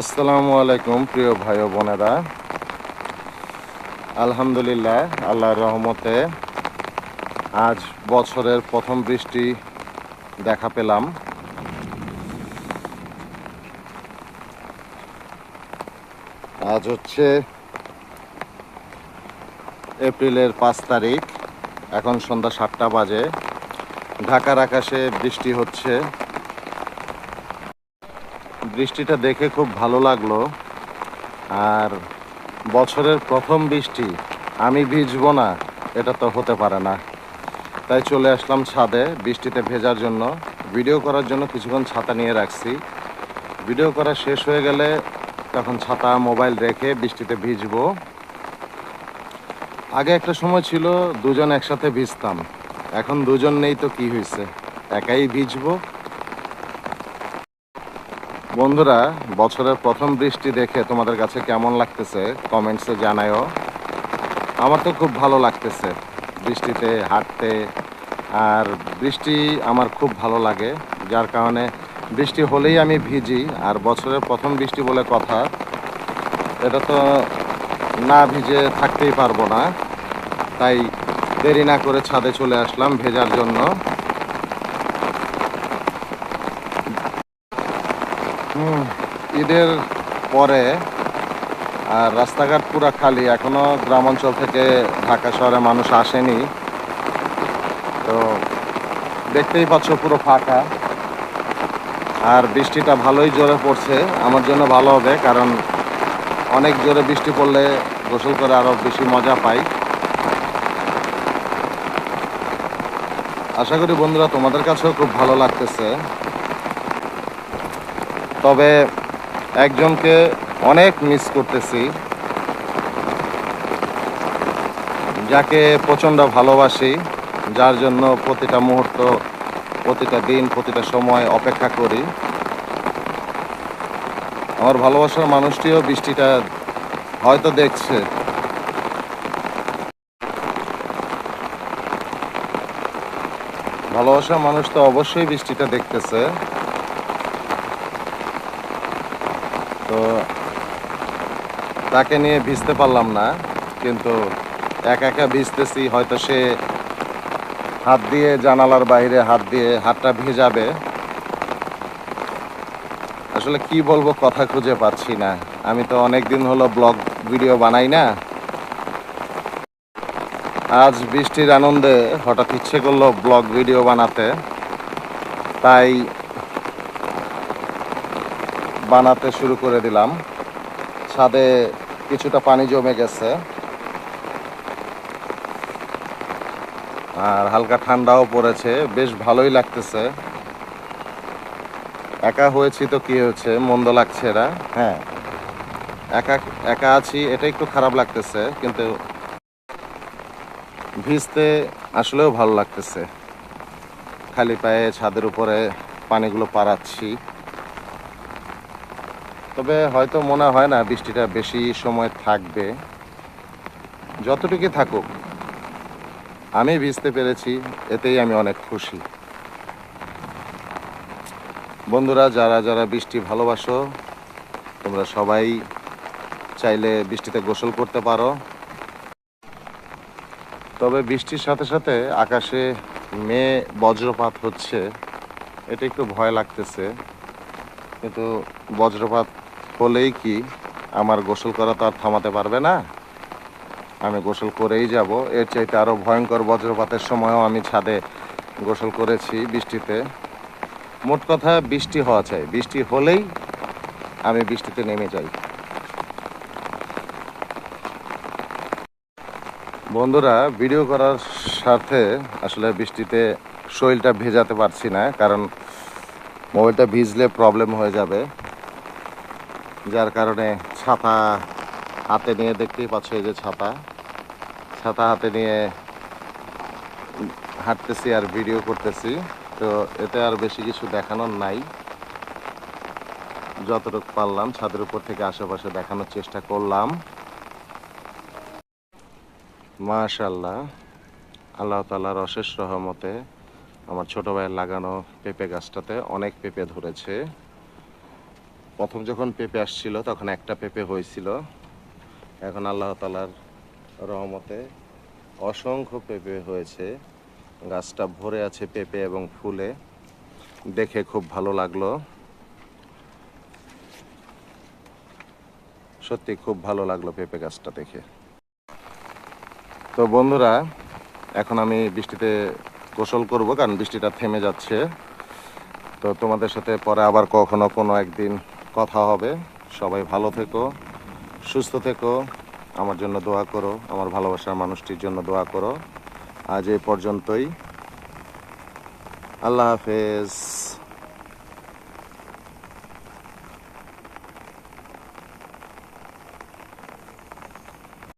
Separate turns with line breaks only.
আসসালামু আলাইকুম, প্রিয় ভাই বোনেরা। আলহামদুলিল্লাহ, আল্লাহর রহমতে আজ বছরের প্রথম বৃষ্টি দেখা পেলাম। আজ হচ্ছে এপ্রিলের পাঁচ তারিখ, এখন সন্ধ্যা সাতটা বাজে। ঢাকার আকাশে বৃষ্টি হচ্ছে। বৃষ্টিটা দেখে খুব ভালো লাগল। আর বছরের প্রথম বৃষ্টি আমি ভিজবো না, এটা তো হতে পারে না। তাই চলে আসলাম ছাদে বৃষ্টিতে ভেজার জন্য। ভিডিও করার জন্য কিছুক্ষণ ছাতা নিয়ে রাখছি। ভিডিও করা শেষ হয়ে গেলে তখন ছাতা, মোবাইল রেখে বৃষ্টিতে ভিজবো। আগে একটা সময় ছিল দুজন একসাথে ভিজতাম। এখন দুজন নেই তো কি হয়েছে একাই ভিজবো বন্ধুরা, বছরের প্রথম বৃষ্টি দেখে তোমাদের কাছে কেমন লাগতেছে কমেন্টসে জানায়ও। আমার তো খুব ভালো লাগতেছে বৃষ্টিতে হাঁটতে, আর বৃষ্টি আমার খুব ভালো লাগে, যার কারণে বৃষ্টি হলেই আমি ভিজি, আর বছরের প্রথম বৃষ্টি বলে কথা, এটা তো না ভিজে থাকতেই পারব না। তাই দেরি না করে ছাদে চলে আসলাম ভেজার জন্য। ঈদের পরে, আর রাস্তাঘাট পুরো খালি। এখনও গ্রাম অঞ্চল থেকে ঢাকা শহরে মানুষ আসেনি। তো দেখতেই পাচ্ছ পুরো ফাঁকা। আর বৃষ্টিটা ভালোই জোরে পড়ছে। আমার জন্য ভালো হবে, কারণ অনেক জোরে বৃষ্টি পড়লে গোসল করে আরও বেশি মজা পাই। আশা করি বন্ধুরা তোমাদের কাছেও খুব ভালো লাগতেছে। তবে একজনকে অনেক মিস করতেছি। যাকে প্রচণ্ড ভালোবাসি, যার জন্য প্রতিটা মুহূর্ত, প্রতিটা দিন, প্রতিটা সময় অপেক্ষা করি। আমার ভালোবাসার মানুষটিও বৃষ্টিটা হয়তো দেখছে। ভালোবাসার মানুষ তো অবশ্যই বৃষ্টিটা দেখতেছে। তাকে নিয়ে ভিজতে পারলাম না, কিন্তু একা একা ভিজতেছি, হয়তো সে হাত দিয়ে জানালার বাইরে হাত দিয়ে হাতটা ভেজাবে। আসলে কি বলব, কথা খুঁজে পাচ্ছি না। আমি তো অনেক দিন হলো ব্লগ ভিডিও বানাই না। আজ বৃষ্টির আনন্দে হঠাৎ ইচ্ছে করল ব্লগ ভিডিও বানাতে। তাই বানাতে শুরু করে দিলাম। ছাদে কিছুটা পানি জমে গেছে। আর হালকা ঠান্ডাও পড়েছে, বেশ ভালোই লাগতেছে। একা হয়েছি তো কি হয়েছে মন্দ লাগছে এরা হ্যাঁ। একা একা আছি, এটা একটু খারাপ লাগতেছে, কিন্তু ভিজতে আসলেও ভালো লাগতেছে। খালি পায়ে ছাদের উপরে পানিগুলো পারাচ্ছি তবে হয়তো মনে হয় না বৃষ্টিটা বেশি সময় থাকবে। যতটুকু থাকুক, আমি ভিজতে পেরেছি, এতেই আমি অনেক খুশি। বন্ধুরা, যারা যারা বৃষ্টি ভালোবাসো, তোমরা সবাই চাইলে বৃষ্টিতে গোসল করতে পারো। তবে বৃষ্টির সাথে সাথে আকাশে মেয়ে বজ্রপাত হচ্ছে, এটা একটু ভয় লাগতেছে। কিন্তু বজ্রপাত হলেই কি আমার গোসল করা তো আর থামাতে পারবে না? আমি গোসল করেই যাব। এর চাইতে আরও ভয়ঙ্কর বজ্রপাতের সময়ও আমি ছাদে গোসল করেছি বৃষ্টিতে। মোট কথা বৃষ্টি হওয়া চাই। বৃষ্টি হলেই আমি বৃষ্টিতে নেমে যাই। বন্ধুরা, ভিডিও করার সাথে আসলে বৃষ্টিতে শরীরটা ভেজাতে পারছি না, কারণ মোবাইলটা ভিজলে প্রবলেম হয়ে যাবে। যার কারণে ছাতা হাতে নিয়ে দেখতেই পাচ্ছ এই যে ছাতা। ছাতা হাতে নিয়ে হাঁটতেছি আর ভিডিও করতেছি। তো এতে আর বেশি কিছু দেখানোর নাই। যতটুকু পারলাম ছাদের উপর থেকে আশেপাশে দেখানোর চেষ্টা করলাম। মাশাল্লাহ আল্লাহ তালার অশেষ রহমতে আমার ছোট ভাইয়ের লাগানো পেঁপে গাছটাতে অনেক পেঁপে ধরেছে। প্রথম যখন পেঁপে আসছিল, তখন একটা পেঁপে হয়েছিল। এখন আল্লাহ তালার রহমতে অসংখ্য পেঁপে হয়েছে। গাছটা ভরে আছে পেঁপে এবং ফুলে। দেখে খুব ভালো লাগল। সত্যি খুব ভালো লাগল পেঁপে গাছটা দেখে। তো বন্ধুরা, এখন আমি বৃষ্টিতে গোসল করব, কারণ বৃষ্টিটা থেমে যাচ্ছে। তো তোমাদের সাথে পরে আবার কখনো কোনো একদিন কথা হবে। সবাই ভালো থেকো, সুস্থ থেকো। আমার জন্য দোয়া করো, আমার ভালোবাসার মানুষটির জন্য দোয়া করো। আজ এ পর্যন্তই। আল্লাহ হাফেজ।